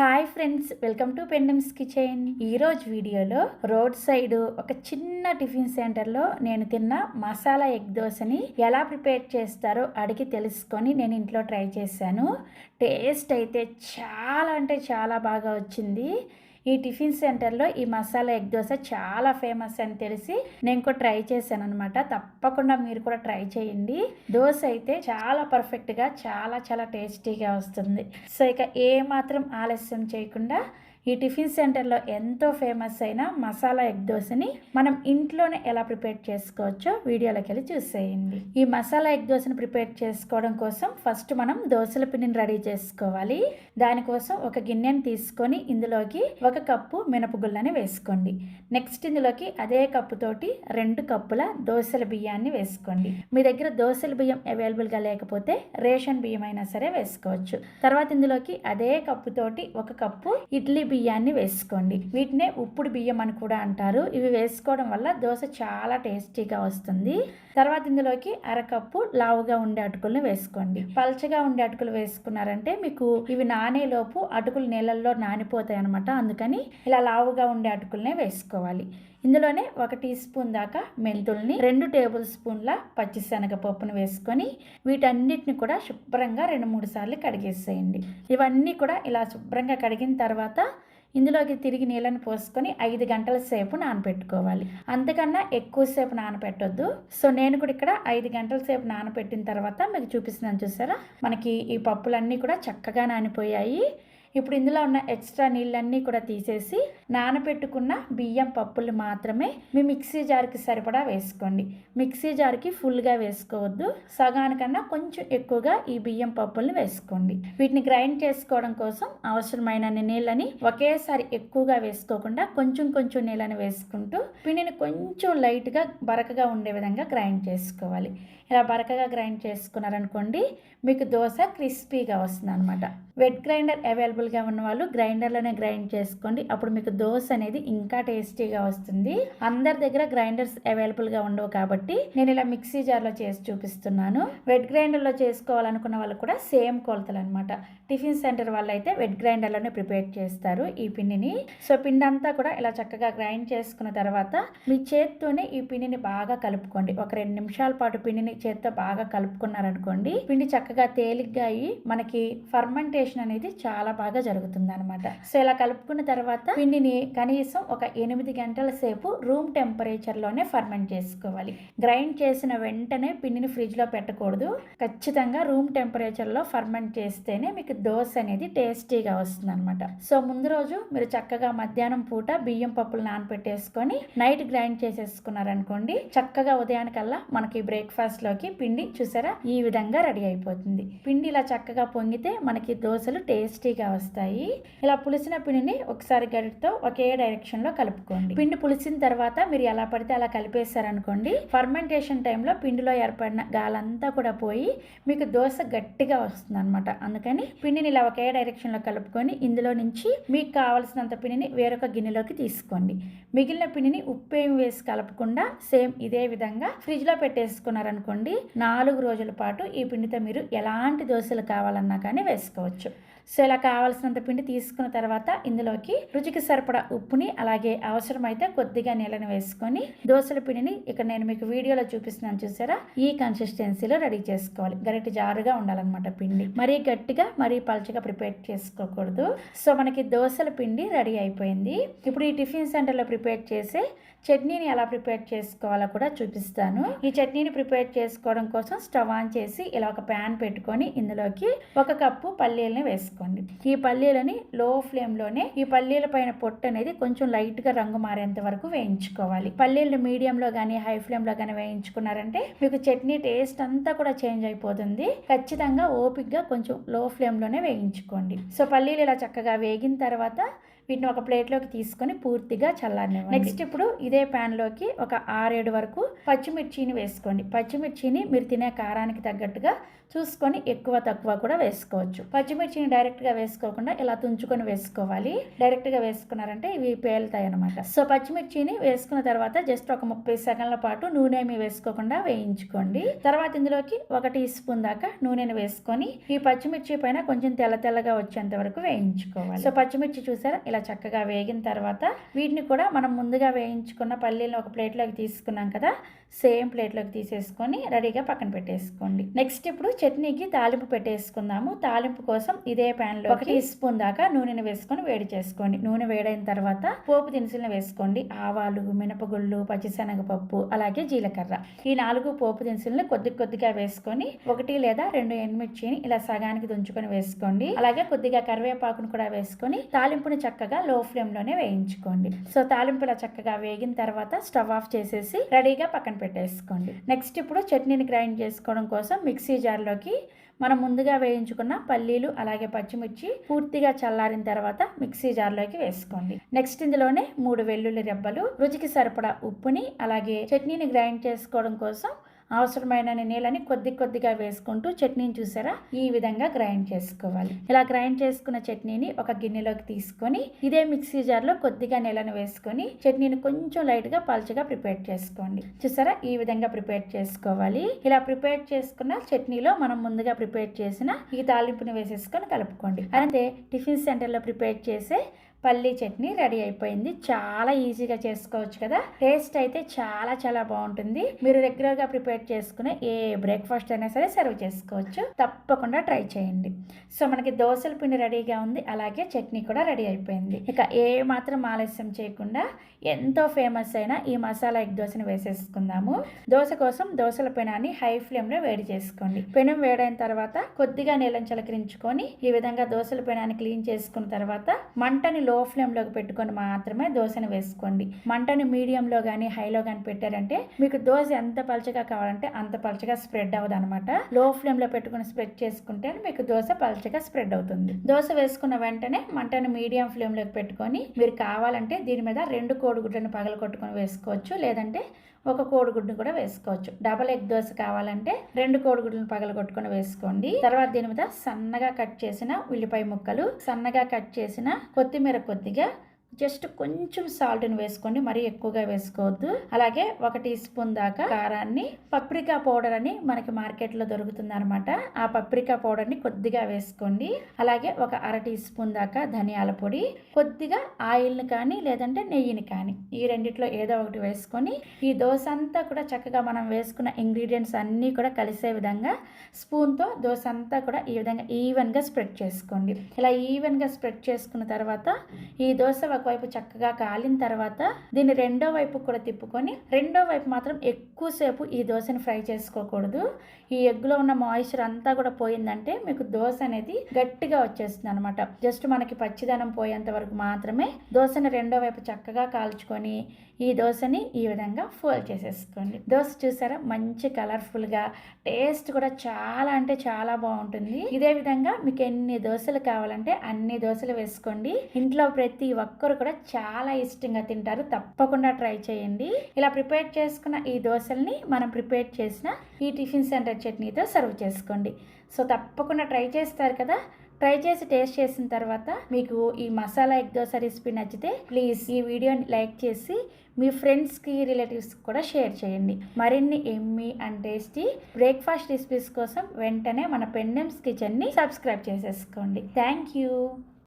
Hi friends welcome to Pendem's kitchen ఈరోజు వీడియోలో road side ఒక చిన్న టిఫిన్ సెంటర్లో నేను తిన్న మసాలా ఎగ్ దోశని ఎలా ప్రిపేర్ చేస్తారో అడిగి తెలుసుకొని నేను ఇంట్లో ట్రై చేశాను. టేస్ట్ అయితే చాలా అంటే చాలా బాగా వచ్చింది. ఈ టిఫిన్ సెంటర్లో ఈ మసాలా ఎగ్ దోశ చాలా ఫేమస్ అని తెలిసి నేను కూడా ట్రై చేశాను అనమాట తప్పకుండా మీరు కూడా ట్రై చేయండి. దోశ అయితే చాలా పర్ఫెక్ట్గా చాలా చాలా టేస్టీగా వస్తుంది. సో ఇక ఏ మాత్రం ఆలస్యం చేయకుండా ఈ టిఫిన్ సెంటర్లో ఎంతో ఫేమస్ అయిన మసాలా ఎగ్ దోశని మనం ఇంట్లోనే ఎలా ప్రిపేర్ చేసుకోవచ్చో వీడియోలోకి వెళ్ళి చూసేయండి. ఈ మసాలా ఎగ్ దోశని ప్రిపేర్ చేసుకోవడం కోసం ఫస్ట్ మనం దోశల పిండిని రెడీ చేసుకోవాలి. దానికోసం ఒక గిన్నెని తీసుకొని ఇందులోకి ఒక కప్పు మినపగుళ్ళని వేసుకోండి. నెక్స్ట్ ఇందులోకి అదే కప్పుతోటి రెండు కప్పుల దోశల బియ్యాన్ని వేసుకోండి. మీ దగ్గర దోశల బియ్యం అవైలబుల్గా లేకపోతే రేషన్ బియ్యం అయినా సరే వేసుకోవచ్చు. తర్వాత ఇందులోకి అదే కప్పుతోటి ఒక కప్పు ఇడ్లీ బియ్యాన్ని వేసుకోండి. వీటినే ఉప్పుడు బియ్యం అని కూడా అంటారు. ఇవి వేసుకోవడం వల్ల దోశ చాలా టేస్టీగా వస్తుంది. తర్వాత ఇందులోకి అరకప్పు లావుగా ఉండే అటుకులను వేసుకోండి. పల్చగా ఉండే అటుకులు వేసుకున్నారంటే మీకు ఇవి నానేలోపు అటుకులు నీళ్ళల్లో నానిపోతాయి అనమాట అందుకని ఇలా లావుగా ఉండే అటుకులనే వేసుకోవాలి. ఇందులోనే ఒక టీ స్పూన్ దాకా మెంతుల్ని రెండు టేబుల్ స్పూన్ల పచ్చిశనగపప్పును వేసుకొని వీటన్నిటిని కూడా శుభ్రంగా రెండు మూడు సార్లు కడిగేసేయండి. ఇవన్నీ కూడా ఇలా శుభ్రంగా కడిగిన తర్వాత ఇందులోకి తిరిగి నీళ్ళని పోసుకొని ఐదు గంటల సేపు నానబెట్టుకోవాలి అంతకన్నా ఎక్కువసేపు నానబెట్టొద్దు సో నేను కూడా ఇక్కడ ఐదు గంటల సేపు నానబెట్టిన తర్వాత మీకు చూపిస్తున్నాను చూసారా? మనకి ఈ పప్పులన్నీ కూడా చక్కగా నానిపోయాయి. ఇప్పుడు ఇందులో ఉన్న ఎక్స్ట్రా నీళ్ళన్నీ కూడా తీసేసి నానబెట్టుకున్న బియ్యం పప్పులు మాత్రమే మీ మిక్సీ జార్కి సరిపడా వేసుకోండి. మిక్సీ జార్కి ఫుల్గా వేసుకోవద్దు. సగానికన్నా కొంచెం ఎక్కువగా ఈ బియ్యం పప్పుల్ని వేసుకోండి. వీటిని గ్రైండ్ చేసుకోవడం కోసం అవసరమైన నీళ్ళని ఒకేసారి ఎక్కువగా వేసుకోకుండా కొంచెం కొంచెం నీళ్ళని వేసుకుంటూ పిండిని కొంచెం లైట్గా బరకగా ఉండే విధంగా గ్రైండ్ చేసుకోవాలి. ఇలా బరకగా గ్రైండ్ చేసుకున్నారనుకోండి మీకు దోశ క్రిస్పీగా వస్తుంది అనమాట వెట్ గ్రైండర్ అవైలబుల్గా ఉన్న వాళ్ళు గ్రైండర్లోనే గ్రైండ్ చేసుకోండి. అప్పుడు మీకు దోశ అనేది ఇంకా టేస్టీగా వస్తుంది. అందరి దగ్గర గ్రైండర్స్ అవైలబుల్గా ఉండవు కాబట్టి నేను ఇలా మిక్సీ జార్లో చేసి చూపిస్తున్నాను. వెట్ గ్రైండర్లో చేసుకోవాలనుకున్న వాళ్ళు కూడా సేమ్ కొలతలు అనమాట టిఫిన్ సెంటర్ వాళ్ళు అయితే వెట్ గ్రైండర్లోనే ప్రిపేర్ చేస్తారు ఈ పిండిని. సో పిండి అంతా కూడా ఇలా చక్కగా గ్రైండ్ చేసుకున్న తర్వాత మీ చేత్తోనే ఈ పిండిని బాగా కలుపుకోండి. ఒక రెండు నిమిషాల పాటు పిండిని చేత్తో బాగా కలుపుకున్నారనుకోండి పిండి చక్కగా తేలిగ్గా అయ్యి మనకి ఫర్మెంటేషన్ అనేది చాలా బాగా జరుగుతుంది అనమాట సో ఇలా కలుపుకున్న తర్వాత పిండిని కనీసం ఒక ఎనిమిది గంటల సేపు రూమ్ టెంపరేచర్లోనే ఫర్మెంట్ చేసుకోవాలి. గ్రైండ్ చేసిన వెంటనే పిండిని ఫ్రిడ్జ్లో పెట్టకూడదు. ఖచ్చితంగా రూమ్ టెంపరేచర్లో ఫర్మెంట్ చేస్తేనే మీకు దోశ అనేది టేస్టీగా వస్తుంది అనమాట సో ముందు రోజు మీరు చక్కగా మధ్యాహ్నం పూట బియ్యం పప్పులు నానపెట్టేసుకొని నైట్ గ్రైండ్ చేసేసుకున్నారనుకోండి చక్కగా ఉదయానికల్లా మనకి బ్రేక్ఫాస్ట్ లోకి పిండి చూసారా? ఈ విధంగా రెడీ అయిపోతుంది. పిండి ఇలా చక్కగా పొంగితే మనకి దోశలు టేస్టీగా వస్తాయి. ఇలా పులిసిన పిండిని ఒకసారి గరిటతో ఒకే డైరెక్షన్లో కలుపుకోండి. పిండి పులిసిన తర్వాత మీరు ఎలా పడితే అలా కలిపేశారనుకోండి. ఫర్మెంటేషన్ టైంలో పిండిలో ఏర్పడిన గాలంతా కూడా పోయి మీకు దోశ గట్టిగా వస్తుంది అనమాట అందుకని పిండిని ఇలా ఒకే డైరెక్షన్లో కలుపుకొని ఇందులో నుంచి మీకు కావాల్సినంత పిండిని వేరొక గిన్నెలోకి తీసుకోండి. మిగిలిన పిండిని ఉప్పు ఏమి వేసి కలపకుండా సేమ్ ఇదే విధంగా ఫ్రిడ్జ్లో అనుకోండి నాలుగు రోజుల పాటు ఈ పిండితో మీరు ఎలాంటి దోశలు కావాలన్నా కానీ వేసుకోవచ్చు. సో ఇలా కావాల్సినంత పిండి తీసుకున్న తర్వాత ఇందులోకి రుచికి సరిపడా ఉప్పుని అలాగే అవసరమైతే కొద్దిగా నీళ్ళని వేసుకొని దోశల పిండిని ఇక్కడ నేను మీకు వీడియోలో చూపిస్తున్నాను చూసారా? ఈ కన్సిస్టెన్సీలో రెడీ చేసుకోవాలి. గరిటి జారుగా ఉండాలన్నమాట పిండి. మరీ గట్టిగా మరీ పలుచగా ప్రిపేర్ చేసుకోకూడదు. సో మనకి దోశల పిండి రెడీ అయిపోయింది. ఇప్పుడు ఈ టిఫిన్ సెంటర్లో ప్రిపేర్ చేసే చట్నీని ఎలా ప్రిపేర్ చేసుకోవాలో కూడా చూపిస్తాను. ఈ చట్నీని ప్రిపేర్ చేసుకోవడం కోసం స్టవ్ ఆన్ చేసి ఇలా ఒక ప్యాన్ పెట్టుకొని ఇందులోకి ఒక కప్పు పల్లీలని వేసుకోండి ఈ పల్లీలని లో ఫ్లేమ్లోనే ఈ పల్లీల పైన పొట్టు అనేది కొంచెం లైట్గా రంగు మారేంత వరకు వేయించుకోవాలి. పల్లీలు మీడియంలో కానీ హై ఫ్లేమ్లో కానీ వేయించుకున్నారంటే మీకు చట్నీ టేస్ట్ అంతా కూడా చేంజ్ అయిపోతుంది. ఖచ్చితంగా ఓపిక్గా కొంచెం లో ఫ్లేమ్లోనే వేయించుకోండి. సో పల్లీలు ఇలా చక్కగా వేగిన తర్వాత వీటిని ఒక ప్లేట్లోకి తీసుకొని పూర్తిగా చల్లారనివ్వండి. నెక్స్ట్ ఇప్పుడు ఇదే ప్యాన్లోకి ఒక ఆరేడు వరకు పచ్చిమిర్చిని వేసుకోండి. పచ్చిమిర్చిని మీరు తినే కారానికి తగ్గట్టుగా చూసుకొని ఎక్కువ తక్కువ కూడా వేసుకోవచ్చు. పచ్చిమిర్చిని డైరెక్ట్గా వేసుకోకుండా ఇలా తుంచుకొని వేసుకోవాలి. డైరెక్ట్గా వేసుకున్నారంటే ఇవి పేలుతాయి అనమాట సో పచ్చిమిర్చిని వేసుకున్న తర్వాత జస్ట్ ఒక ముప్పై సెకండ్ల పాటు నూనె ఏమి వేసుకోకుండా వేయించుకోండి. తర్వాత ఇందులోకి ఒక టీ స్పూన్ దాకా నూనెను వేసుకొని ఈ పచ్చిమిర్చి పైన కొంచెం తెల్ల తెల్లగా వచ్చేంత వరకు వేయించుకోవాలి. సో పచ్చిమిర్చి చూసారా? ఇలా చక్కగా వేగిన తర్వాత వీటిని కూడా మనం ముందుగా వేయించుకున్న పల్లీలను ఒక ప్లేట్లోకి తీసుకున్నాం కదా సేమ్ ప్లేట్లోకి తీసేసుకొని రెడీగా పక్కన పెట్టేసుకోండి. నెక్స్ట్ ఇప్పుడు చట్నీకి తాలింపు పెట్టేసుకుందాము. తాలింపు కోసం ఇదే ప్యాన్లో ఒక టీ స్పూన్ దాకా నూనెను వేసుకొని వేడి చేసుకోండి. నూనె వేడైన తర్వాత పోపు దినుసులను వేసుకోండి. ఆవాలు మినపగుళ్ళు పచ్చిశనగపప్పు అలాగే జీలకర్ర. ఈ నాలుగు పోపు దినుసులను కొద్ది కొద్దిగా వేసుకొని ఒకటి లేదా రెండు ఎండుమిర్చిని ఇలా సగానికి దుంచుకొని వేసుకోండి. అలాగే కొద్దిగా కరివేపాకును కూడా వేసుకొని తాలింపుని చక్కగా లో ఫ్లేమ్లోనే వేయించుకోండి. సో తాలింపులా చక్కగా వేగిన తర్వాత స్టవ్ ఆఫ్ చేసేసి రెడీగా పక్కన పెట్టేసుకోండి. నెక్స్ట్ ఇప్పుడు చట్నీని గ్రైండ్ చేసుకోవడం కోసం మిక్సీ జార్లోకి మనం ముందుగా వేయించుకున్న పల్లీలు అలాగే పచ్చిమిర్చి పూర్తిగా చల్లారిన తర్వాత మిక్సీ జార్లోకి వేసుకోండి. నెక్స్ట్ ఇందులోనే మూడు వెల్లుల్లి రెబ్బలు రుచికి సరిపడా ఉప్పుని అలాగే చట్నీని గ్రైండ్ చేసుకోవడం కోసం అవసరమైన నీళ్ళని కొద్ది కొద్దిగా వేసుకుంటూ చట్నీని చూసారా? ఈ విధంగా గ్రైండ్ చేసుకోవాలి. ఇలా గ్రైండ్ చేసుకున్న చట్నీని ఒక గిన్నెలోకి తీసుకొని ఇదే మిక్సీ జార్లో కొద్దిగా నీళ్ళని వేసుకొని చట్నీని కొంచెం లైట్గా పల్చగా ప్రిపేర్ చేసుకోండి. చూసారా? ఈ విధంగా ప్రిపేర్ చేసుకోవాలి. ఇలా ప్రిపేర్ చేసుకున్న చట్నీలో మనం ముందుగా ప్రిపేర్ చేసిన ఈ తాలింపుని వేసేసుకొని కలుపుకోండి. అంటే టిఫిన్ సెంటర్లో ప్రిపేర్ చేసే పల్లీ చట్నీ రెడీ అయిపోయింది. చాలా ఈజీగా చేసుకోవచ్చు కదా. టేస్ట్ అయితే చాలా చాలా బాగుంటుంది. మీరు రెగ్యులర్గా ప్రిపేర్ చేసుకునే ఏ బ్రేక్ఫాస్ట్ అయినా సరే సర్వ్ చేసుకోవచ్చు. తప్పకుండా ట్రై చేయండి. సో మనకి దోశల పిండి రెడీగా ఉంది. అలాగే చట్నీ కూడా రెడీ అయిపోయింది. ఇక ఏ మాత్రం ఆలస్యం చేయకుండా ఎంతో ఫేమస్ అయిన ఈ మసాలా ఎగ్ దోశని వేసేసుకుందాము. దోశ కోసం దోశల పెనాన్ని హై ఫ్లేమ్లో వేడి చేసుకోండి. పెనం వేడైన తర్వాత కొద్దిగా నీళ్ళని చిలకరించుకొని ఈ విధంగా దోశల పెనాన్ని క్లీన్ చేసుకున్న తర్వాత మంటని లో ఫ్లేమ్లోకి పెట్టుకొని మాత్రమే దోశను వేసుకోండి. మంటని మీడియంలో కానీ హైలో కానీ పెట్టారంటే మీకు దోశ ఎంత పలచగా కావాలంటే అంత పలచగా స్ప్రెడ్ అవ్వదు అనమాట లో ఫ్లేమ్లో పెట్టుకుని స్ప్రెడ్ చేసుకుంటే మీకు దోశ పలచగా స్ప్రెడ్ అవుతుంది. దోశ వేసుకున్న వెంటనే మంటను మీడియం ఫ్లేమ్లోకి పెట్టుకొని మీరు కావాలంటే దీని మీద రెండు కోడిగుడ్లను పగల కొట్టుకొని వేసుకోవచ్చు. లేదంటే ఒక కోడిగుడ్డు కూడా వేసుకోవచ్చు. డబల్ ఎగ్ దోశ కావాలంటే రెండు కోడిగుడ్లను పగలగొట్టుకుని వేసుకోండి. తర్వాత దీని మీద సన్నగా కట్ చేసిన ఉల్లిపాయ ముక్కలు సన్నగా కట్ చేసిన కొత్తిమీర కొద్దిగా జస్ట్ కొంచెం సాల్ట్ని వేసుకోండి మరీ ఎక్కువగా వేసుకోవద్దు. అలాగే ఒక టీ స్పూన్ దాకా కారాన్ని పప్రికా పౌడర్ అని మనకి మార్కెట్లో దొరుకుతుంది అనమాట ఆ పప్రికా పౌడర్ని కొద్దిగా వేసుకోండి. అలాగే ఒక అర టీ స్పూన్ దాకా ధనియాల పొడి కొద్దిగా ఆయిల్ని కానీ లేదంటే నెయ్యిని కానీ ఈ రెండిట్లో ఏదో ఒకటి వేసుకొని ఈ దోశ అంతా కూడా చక్కగా మనం వేసుకున్న ఇంగ్రీడియంట్స్ అన్నీ కూడా కలిసే విధంగా స్పూన్తో దోశ అంతా కూడా ఈ విధంగా ఈవెన్గా స్ప్రెడ్ చేసుకోండి. ఇలా ఈవెన్గా స్ప్రెడ్ చేసుకున్న తర్వాత ఈ దోశ ఒకవైపు చక్కగా కాలిన తర్వాత దీన్ని రెండో వైపు కూడా తిప్పుకొని రెండో వైపు మాత్రం ఎక్కువసేపు ఈ దోశని ఫ్రై చేసుకోకూడదు. ఈ ఎగ్లో ఉన్న మాయిశ్చర్ అంతా కూడా పోయిందంటే మీకు దోశ అనేది గట్టిగా వచ్చేస్తుంది అనమాట జస్ట్ మనకి పచ్చిదనం పోయేంత వరకు మాత్రమే దోశని రెండో వైపు చక్కగా కాల్చుకొని ఈ దోశని ఈ విధంగా ఫోల్డ్ చేసేసుకోండి. దోశ చూసారా? మంచి కలర్ఫుల్గా టేస్ట్ కూడా చాలా అంటే చాలా బాగుంటుంది. ఇదే విధంగా మీకు ఎన్ని దోశలు కావాలంటే అన్ని దోశలు వేసుకోండి. ఇంట్లో ప్రతి ఒక్కరు కూడా చాలా ఇష్టంగా తింటారు. తప్పకుండా ట్రై చేయండి. ఇలా ప్రిపేర్ చేసుకున్న ఈ దోశల్ని మనం ప్రిపేర్ చేసిన ఈ టిఫిన్ సెంటర్ చట్నీతో సర్వ్ చేసుకోండి. సో తప్పకుండా ట్రై చేస్తారు కదా? ట్రై చేసి టేస్ట్ చేసిన తర్వాత మీకు ఈ మసాలా ఎగ్ దోశ రెసిపీ నచ్చితే ప్లీజ్ ఈ వీడియోని లైక్ చేసి మీ ఫ్రెండ్స్కి రిలేటివ్స్కి కూడా షేర్ చేయండి. మరిన్ని yummy and tasty breakfast recipes కోసం వెంటనే మన పెండెమ్స్ కిచెన్ని సబ్స్క్రైబ్ చేసేసుకోండి. Thank you.